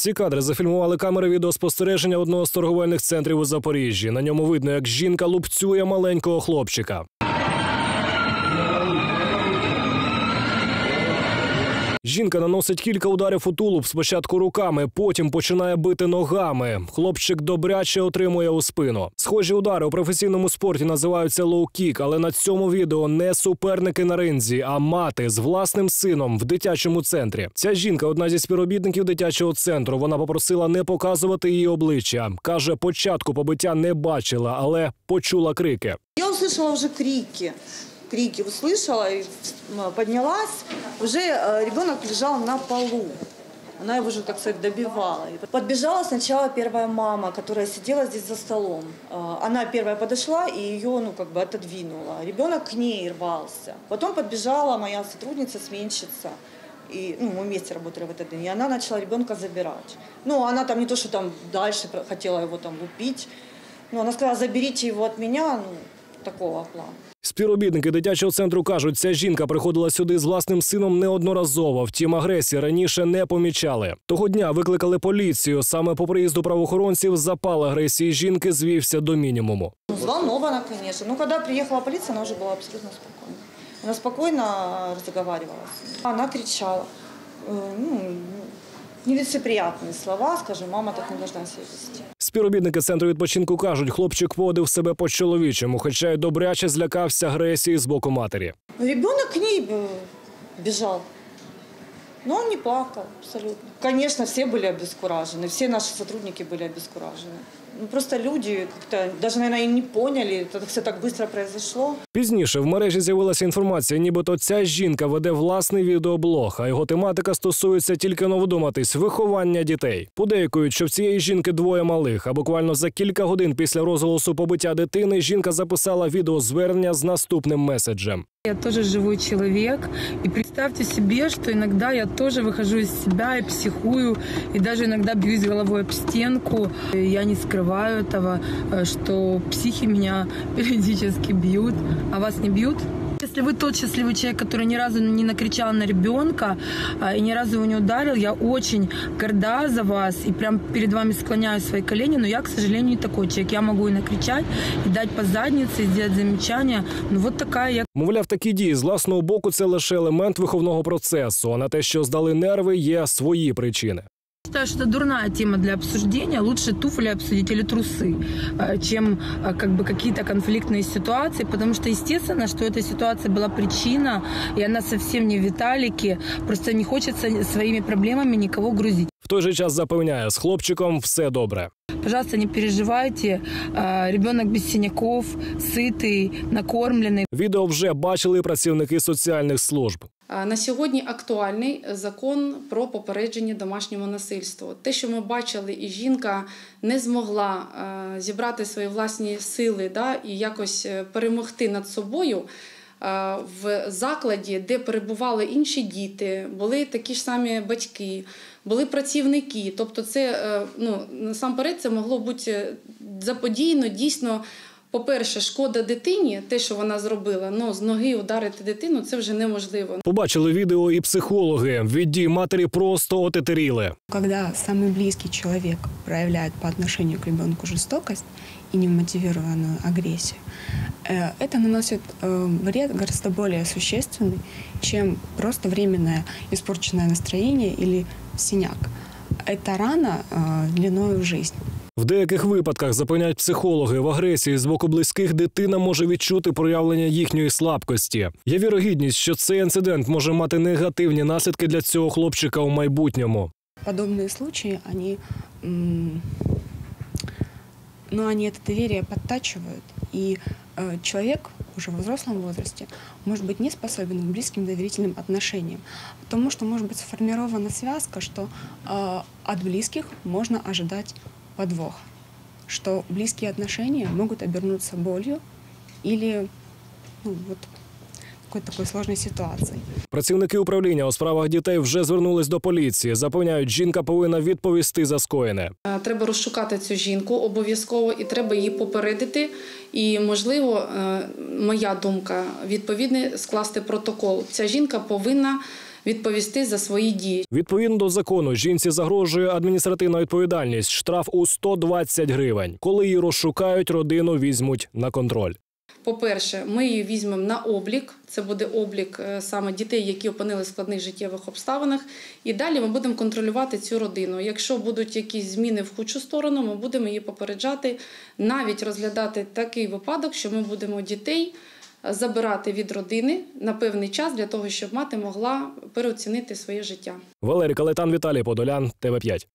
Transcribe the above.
Ці кадри зафільмували камери відеоспостереження одного з торговельних центрів у Запоріжжі. На ньому видно, як жінка лупцює маленького хлопчика. Жінка наносить кілька ударів у тулуб спочатку руками, потім починає бити ногами. Хлопчик добряче отримує у спину. Схожі удари у професійному спорті називаються лоу-кік, але на цьому відео не суперники на ринзі, а мати з власним сином в дитячому центрі. Ця жінка одна зі співробітників дитячого центру. Вона попросила не показувати її обличчя. каже, початку побиття не бачила, але почула крики. Я услышала уже крики. Крики услышала и поднялась. Уже э, ребенок лежал на полу. Она его уже, так сказать, добивала. Подбежала сначала первая мама, которая сидела здесь за столом. Э, Она первая подошла и ее, ну, как бы отодвинула. Ребенок к ней рвался. Потом подбежала моя сотрудница, сменщица. И, ну, мы вместе работали в этот день. И она начала ребенка забирать. Ну, она там не то, что там дальше хотела его там лупить. Но она сказала, заберите его от меня, ну, такого плана. Співробітники дитячого центру кажуть, ця жінка приходила сюди з власним сином неодноразово. Втім, агресії раніше не помічали. Того дня викликали поліцію. Саме по приїзду правоохоронців запал агресії жінки звівся до мінімуму. Ну, взволнована, конечно. Ну, когда приехала полиция, она уже была абсолютно спокойна. Она спокойно разговаривала. с ним. Она кричала. Э, Ну, нелицеприятные слова, скажем, мама так не должна себя вести. Співробітники центру відпочинку кажуть, хлопчик поводив себе по-чоловічому, хоча й добряче злякався агресії з боку матері. Ребенок к ней біжав, але він не плакав абсолютно. Конечно, все были обескуражены, все наши сотрудники были обескуражены. Ну, просто люди как-то даже, наверное, и не поняли, это все так быстро произошло. Пізніше в мережі з'явилася інформація, нібито ця жінка веде власний відеоблог, а його тематика стосується тільки ну вдуматись виховання дітей. Подейкують, що в цієї жінки двоє малих. А буквально за кілька годин після розголосу побиття дитини жінка записала відеозвернення з наступним меседжем. Я тоже живой человек. И представьте себе, что иногда я тоже выхожу из себя и психую, и даже иногда бьюсь головой об стенку. И Я не скрываю этого, э, что психи меня периодически бьют. А вас не бьют? Если вы тот счастливый человек, который ни разу не накричал на ребенка а, и ни разу его не ударил, я очень горда за вас и прям перед вами склоняю свои колени, но я, к сожалению, не такой человек. Я могу и накричать, и дать по заднице, и сделать замечание. Ну вот такая я Мовляв, такі дії з власного боку це лише елемент виховного процесу. А на те, що здали нерви, є свої причини. считаю, что это дурная тема для обсуждения. Лучше туфли обсудить или трусы, э, чем э, как бы какие-то конфликтные ситуации, потому что естественно, что эта ситуация была причина, и она совсем не в Виталике. Просто не хочется своими проблемами никого грузить. В той же час запевняє, з хлопчиком все добре. Пожалуйста, не переживайте. Э, Ребенок без синяков, сытый, накормленный. Відео вже бачили працівники соціальних служб. На сьогодні актуальний закон про попередження домашнього насильства. Те, що ми бачили, і жінка не змогла зібрати свої власні сили да, і якось е, перемогти над собою. В закладі, де перебували інші діти, були такі ж самі батьки, були працівники. Тобто, це е, ну насамперед це могло бути е, заподіяно дійсно по-перше, шкода дитині, те, що вона зробила, ну з ноги ударити дитину, це вже неможливо. Побачили відео і психологи. Від дій матері просто отетеріли. Когда самый близкий человек проявляет по отношению к ребенку жестокость и немотивированную агрессию, э, это наносит э, вред гораздо более существенный, чем просто временное испорченное настроение или синяк. Это рана э, длиною в жизнь. В деяких випадках запевняють психологи в агресії з боку близьких дитина може відчути проявлення їхньої слабкості. Є вірогідність, що цей інцидент може мати негативні наслідки для цього хлопчика у майбутньому. Подобные случаи, они, м, ну, они это доверие подтачивают, и э, человек уже в взрослом возрасте может быть не способен к близким доверительным отношениям, потому что может быть сформирована связка, что э, от близких можно ожидать подвоха, что близкие отношения могут обернуться болью или ну, вот какой-то такой сложной ситуацией. Працівники управління у справах дітей вже звернулись до поліції. Запевняють, жінка повинна відповісти за скоєне. Е, Треба розшукати цю жінку обов'язково і треба її попередити. І, можливо, е, моя думка, відповідне скласти протокол. Ця жінка повинна відповісти за свої дії. Відповідно до закону, жінці загрожує адміністративна відповідальність, штраф у 120 гривень. Коли її розшукають, родину візьмуть на контроль. По-перше, ми її візьмемо на облік. Це буде облік е, саме дітей, які опинили в складних життєвих обставинах. І далі ми будемо контролювати цю родину. Якщо будуть якісь зміни в худшу сторону, ми будемо її попереджати, навіть розглядати такий випадок, що ми будемо дітей забирати від родини на певний час для того, щоб мати могла переоцінити своє життя. Валерій Калетан, Віталій Подолян, ТВ5.